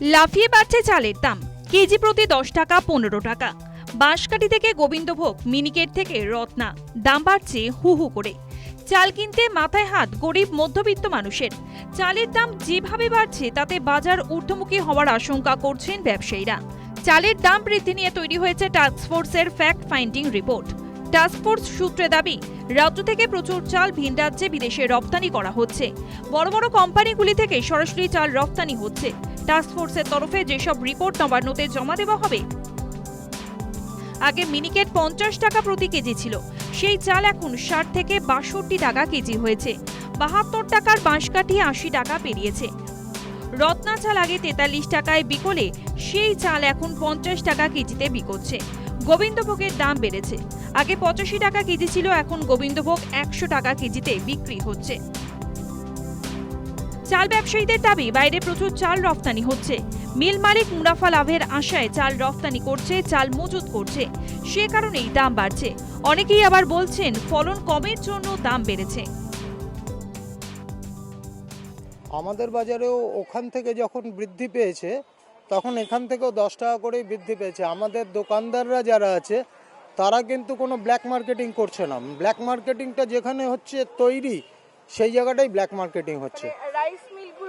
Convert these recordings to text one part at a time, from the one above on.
লাফিয়ে বাড়ছে চালের দাম। কেজি প্রতি দশ টাকা, পনেরো টাকা। বাঁশকাঠি থেকে গোবিন্দভোগ, মিনিকেট থেকে রত্না। দাম বাড়ছে হু হু করে। চাল কিনতে মাথায় হাত গরিব মধ্যবিত্ত মানুষের। চালের দাম যেভাবে বাড়ছে, তাতে বাজার ঊর্ধ্বমুখী হওয়ার আশঙ্কা করছেন ব্যবসায়ীরা। চালের দাম বৃদ্ধি নিয়ে তৈরি হয়েছে টাস্কফোর্সের fact finding report task force সূত্রে দাবি, রাজ্য থেকে প্রচুর চাল ভিন রাজ্যে বিদেশে রপ্তানি করা হচ্ছে। বড় বড় কোম্পানিগুলি থেকে সরাসরি চাল রপ্তানি হচ্ছে। টাস্কফোর্সের তরফে যেসব রিপোর্ট নবান্নতে জমা দেওয়া হবে, আগে মিনিকেট পঞ্চাশ টাকা প্রতি কেজি ছিল। সেই চাল এখন ষাট থেকে বাষট্টি টাকা কেজি হয়েছে। বাহাত্তর টাকার বাঁশকাঠি আশি টাকা পেরিয়েছে। রত্না চাল আগে তেতাল্লিশ টাকায় বিকলে সেই চাল এখন পঞ্চাশ টাকা কেজিতে বিকোচ্ছে। গোবিন্দভোগের দাম বেড়েছে। আগে পঁচাশি টাকা কেজি ছিল, এখন গোবিন্দভোগ একশো টাকা কেজিতে বিক্রি হচ্ছে। চাল ব্যবসায়ীদের দাবি, বাইরে প্রচুর চাল রফতানি হচ্ছে। মিল মালিক মুনাফা লাভের আশায় চাল রফতানি করছে, চাল মজুত করছে। সে কারণেই দাম বাড়ছে। অনেকেই আবার বলছেন, ফলন কমের জন্য দাম বেড়েছে। আমাদের বাজারেও ওখান থেকে যখন বৃদ্ধি পেয়েছে, তখন এখান থেকেও দশ টাকা করেই বৃদ্ধি পেয়েছে। আমাদের দোকানদাররা যারা আছে, তারা কিন্তু কোনো ব্ল্যাক মার্কেটিং করছে না। ব্ল্যাক মার্কেটিংটা যেখানে হচ্ছে তৈরি, সেই জায়গাটাই ব্ল্যাক মার্কেটিং হচ্ছে।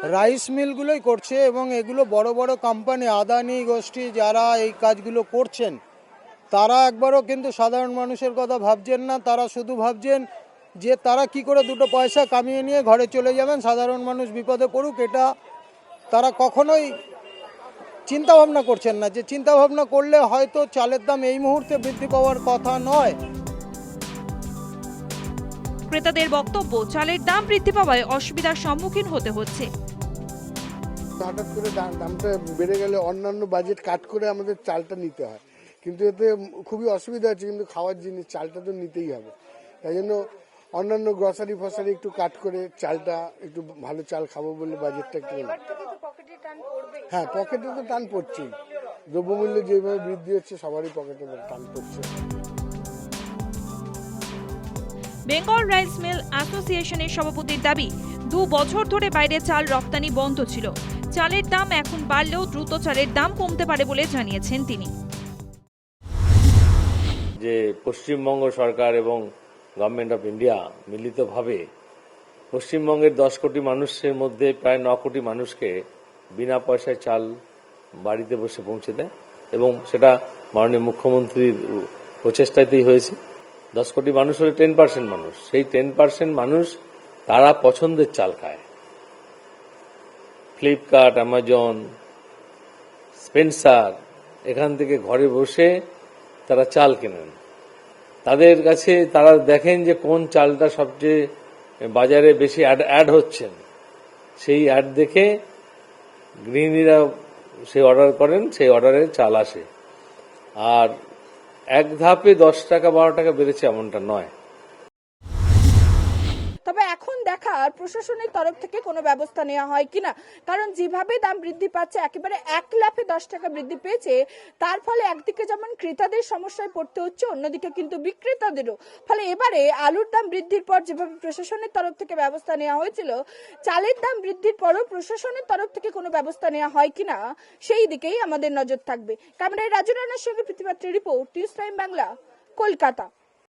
রাইস মিলগুলোই করছে এবং এগুলো বড় বড় কোম্পানি আদানি, গোষ্ঠী যারা এই কাজগুলো করছেন, তারা একবারও কিন্তু সাধারণ মানুষের কথা ভাবছেন না। তারা শুধু ভাবছেন যে তারা কি করে দুটো পয়সা কামিয়ে নিয়ে ঘরে চলে যাবেন, সাধারণ মানুষ বিপদে পড়ুক, এটা তারা কখনোই চিন্তা ভাবনা করছেন না। যে চিন্তা ভাবনা করলে হয়তো চালের দাম এই মুহূর্তে বৃদ্ধি পাওয়ার কথা নয়। ক্রেতাদের বক্তব্য, চালের দাম বৃদ্ধি পাওয়ায় অসুবিধার সম্মুখীন হতে হচ্ছে। হঠাৎ করে দাম- দামটা বেড়ে গেলে অন্যান্য বাজেট কাট করে আমাদের চালটা নিতে হয়। কিন্তু এতে খুবই অসুবিধা আছে কিন্তু খাওয়ার জিনিস চালটা তো নিতেই হবে। তাই জন্য অন্যান্য গ্রসারি ফসারি একটু কাট করে চালটা একটু ভালো চাল খাব বলে বাজেটটা একটু এবার থেকে তো পকেটে টান পড়বে। হ্যাঁ পকেটে তো টান পড়ছেই। দ্রব্যমূল্য যেভাবে বৃদ্ধি হচ্ছে সবারই পকেটে টান পড়ছে। বেঙ্গল রাইস মিল অ্যাসোসিয়েশনের সভাপতির দাবি দু বছর ধরে বাইরে চাল রপ্তানি বন্ধ ছিল। চালের দাম এখন বাড়লেও দ্রুত চালের দাম কমতে পারে বলে জানিয়েছেন তিনি। যে পশ্চিমবঙ্গ সরকার এবং গভর্নমেন্ট অফ ইন্ডিয়া মিলিতভাবে পশ্চিমবঙ্গের দশ কোটি মানুষের মধ্যে প্রায় ন কোটি মানুষকে বিনা পয়সায় চাল বাড়িতে বসে পৌঁছে দেয় এবং সেটা মাননীয় মুখ্যমন্ত্রীর প্রচেষ্টাতেই হয়েছে। দশ কোটি মানুষ হলে টেন পার্সেন্ট মানুষ। সেই টেন পার্সেন্ট মানুষ তারা পছন্দের চাল খায়। ফ্লিপকার্ট অ্যামাজন স্পেন্সার এখান থেকে ঘরে বসে তারা চাল কেনেন। তাদের কাছে তারা দেখেন যে কোন চালটা সবচেয়ে বাজারে বেশি অ্যাড অ্যাড হচ্ছেন সেই অ্যাড দেখে গৃহিণীরা সেই অর্ডার করেন, সেই অর্ডারে চাল আসে। আর এক ধাপে দশ টাকা, বারো টাকা বেড়েছে এমনটা নয়। তবে এখন দেখার প্রশাসনের তরফ থেকে কোনো ব্যবস্থা নেওয়া হয় কিনা। কারণ যেভাবে দাম বৃদ্ধি পাচ্ছে, একেবারে এক লাফে দশ টাকা বৃদ্ধি পেয়েছে, তার ফলে একদিকে যেমন ক্রেতাদের সমস্যায় পড়তে হচ্ছে, অন্যদিকে কিন্তু বিক্রেতাদেরও। ফলে এবারে আলুর দাম বৃদ্ধির পর যেভাবে প্রশাসনের তরফ থেকে ব্যবস্থা নেওয়া হয়েছিল, চালের দাম বৃদ্ধির পরও প্রশাসনের তরফ থেকে কোনো ব্যবস্থা নেওয়া হয় কিনা, সেই দিকেই আমাদের নজর থাকবে। ক্যামেরায় রাজু রানার সঙ্গে পৃথিবীর report, news time Bangla, Kolkata.